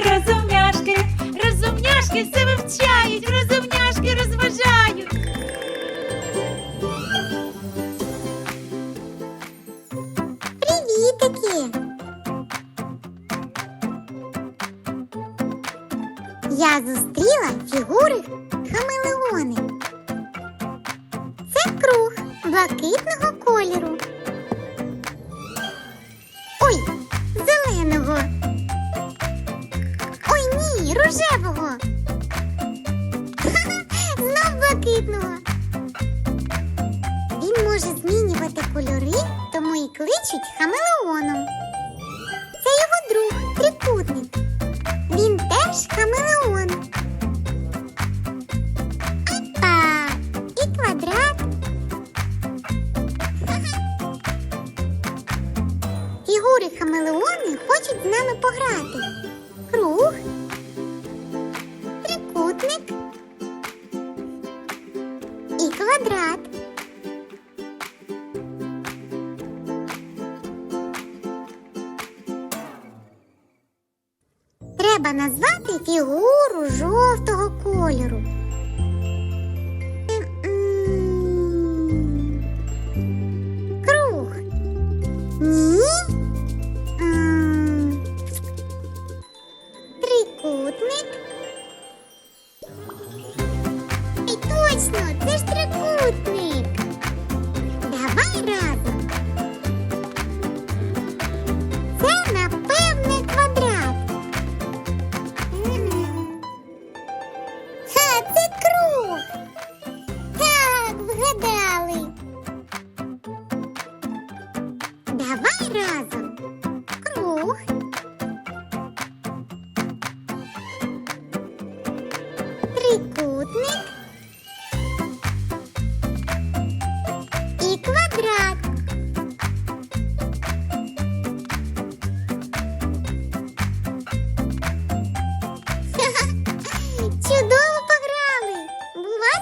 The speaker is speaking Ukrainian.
розумняшки, розумняшки все вивчають, розумняшки розважають. Привітики! Я зустріла фігури хамелеони. Це круг блакитного кольору. Блакитного. Він може змінювати кольори, тому і кличуть хамелеоном. Це його друг, трикутник. Він теж хамелеон. Опа! І квадрат. Фігури хамелеони хочуть з нами пограти. Квадрат. Треба назвати фігуру жовтого кольору. Так, вгадали. Давай разом. Круг. Трикутник.